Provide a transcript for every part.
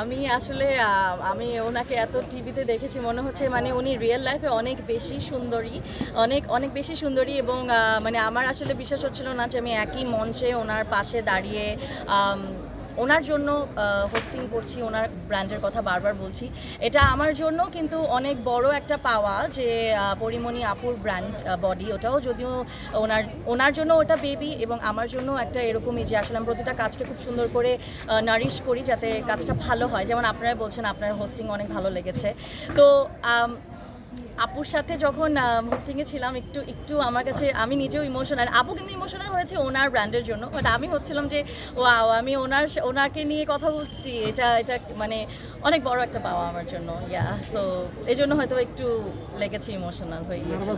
আমি আসলে আমি ওনাকে এত টিভিতে দেখেছি, মনে হচ্ছে মানে উনি রিয়েল লাইফে অনেক বেশি সুন্দরী, অনেক অনেক বেশি সুন্দরী এবং মানে আমার আসলে বিশ্বাস হচ্ছিল না যে আমি একই মঞ্চে ওনার পাশে দাঁড়িয়ে ওনার জন্য হোস্টিং করছি, ওনার ব্র্যান্ডের কথা বারবার বলছি। এটা আমার জন্য কিন্তু অনেক বড় একটা পাওয়া যে পরিমণি আপুর ব্র্যান্ড বডি ওটাও যদিও ওনার ওনার জন্য ওটা বেবি এবং আমার জন্য একটা এরকমই যে, আসলে আমি প্রতিটা কাজকে খুব সুন্দর করে নারিশ করি যাতে কাজটা ভালো হয়। যেমন আপনারা বলছেন, আপনার হোস্টিং অনেক ভালো লেগেছে। তো আপুর সাথে যখন হোস্টিংয়ে ছিলাম একটু একটু আমার কাছে আমি নিজেও ইমোশনাল আপু কিন্তু ইমোশনাল হয়েছে ওনার ব্র্যান্ডের জন্য বাট আমি হচ্ছিলাম যে ওয়াও আমি ওনার ওনাকে নিয়ে কথা বলছি এটা এটা মানে অনেক বড় একটা পাওয়া আমার জন্য ইয়া তো এই জন্য হয়তো একটু লেগেছে ইমোশনাল হয়ে গিয়েছে।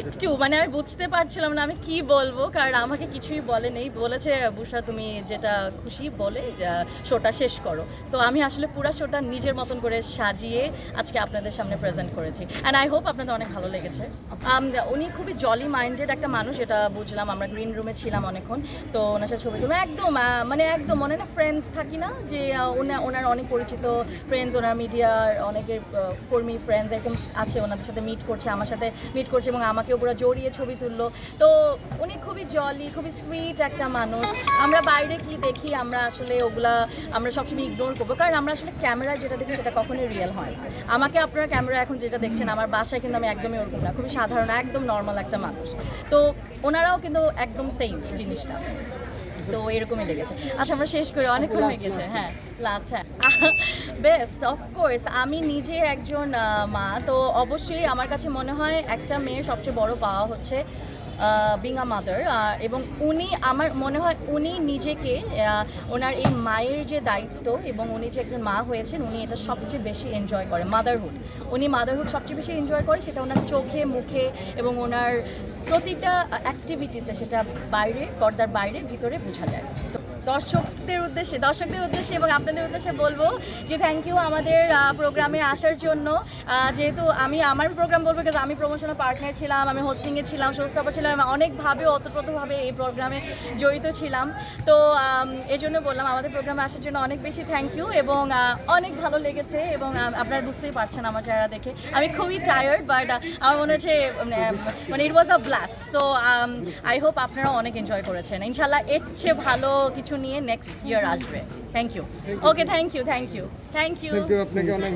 একটু মানে আমি বুঝতে পারছিলাম না আমি কি বলব কারণ আমাকে কিছুই বলে নেই বলেছে বুষা তুমি যেটা খুশি বলে শোটা শেষ করো। তো আমি আসলে পুরা শোটা নিজের মতন করে সাজিয়ে আজকে আপনাদের সামনে প্রেজেন্ট করেছি। অ্যান্ড আই হোপ আপনাদের অনেক ভালো লেগেছে। Um, উনি খুবই জলি মাইন্ডেড একটা মানুষ এটা বুঝলাম। আমরা গ্রিন রুমে ছিলাম অনেকক্ষণ। তো ওনার সাথে ছবি তুললাম একদম মানে একদম মনে না ফ্রেন্ডস থাকি না? যে আহ, ওনা ওনার অনেক পরিচিত ফ্রেন্ডস ওনার মিডিয়ার অনেকের কর্মী ফ্রেন্ডস এরকম আছে ওনাদের সাথে মিট করছে আমার সাথে মিট করছে এবং আমাকেও পুরো জড়িয়ে ছবি তুললো। তো উনি খুবই জলি খুবই সুইট একটা মানুষ। আমরা বাইরে কি দেখি আমরা আসলে ওগুলা আমরা সবসময় ইগনোর করব। কারণ আমরা আসলে ক্যামেরায় যেটা দেখি সেটা কখনোই রিয়েল হয় আমাকে আপনারা ক্যামেরা এখন যেটা দেখছেন, আমার বাসায় কিন্তু আমি একদমই ওরকম না, খুবই সাধারণ, একদম নর্মাল একটা মানুষ। তো ওনারাও কিন্তু একদম সেম জিনিসটা। তো এরকমই লেগেছে। আচ্ছা আমরা শেষ করে, অনেকক্ষণ হয়ে গেছে। হ্যাঁ লাস্ট হ্যাঁ। বেস্ট অফকোর্স আমি নিজে একজন মা, তো অবশ্যই আমার কাছে মনে হয় একটা মেয়ের সবচেয়ে বড় পাওয়া হচ্ছে। বিং আ মাদার এবং উনি আমার মনে হয় উনি নিজেকে ওনার এই মায়ের যে দায়িত্ব এবং উনি যে একজন মা হয়েছেন, উনি এটা সবচেয়ে বেশি এনজয় করে মাদারহুড উনি মাদারহুড সবচেয়ে বেশি এনজয় করে, সেটা ওনার চোখে, মুখে এবং ওনার প্রতিটা অ্যাক্টিভিটিসে সেটা বাইরে, পর্দার বাইরে, ভিতরে বোঝা যায়। তো দর্শকদের উদ্দেশ্যে দর্শকদের উদ্দেশ্যে এবং আপনাদের উদ্দেশ্যে বলব যে থ্যাংক ইউ আমাদের প্রোগ্রামে আসার জন্য। যেহেতু আমি আমার প্রোগ্রাম বলব কারণ আমি প্রমোশনাল পার্টনার ছিলাম আমি হোস্টিংয়ে ছিলাম শোস্তাপা ছিলাম অনেকভাবে অতপ্রতভাবে এই প্রোগ্রামে জড়িত ছিলাম। তো এই জন্য বললাম আমাদের প্রোগ্রামে আসার জন্য অনেক বেশি থ্যাংক ইউ এবং অনেক ভালো লেগেছে এবং আপনারা বুঝতেই পারছেন আমার চেহারা দেখে। আমি খুবই টায়ার্ড বাট আমার মনে হচ্ছে মানে, মানে it was a blast so I hope আপনারা অনেক এনজয় করেছেন। ইনশাল্লাহ এর চেয়ে ভালো কিছু নিয়ে নেক্সট ইয়ার আসবে। Thank you okay thank you thank you thank you thank you আপনাকে অনেক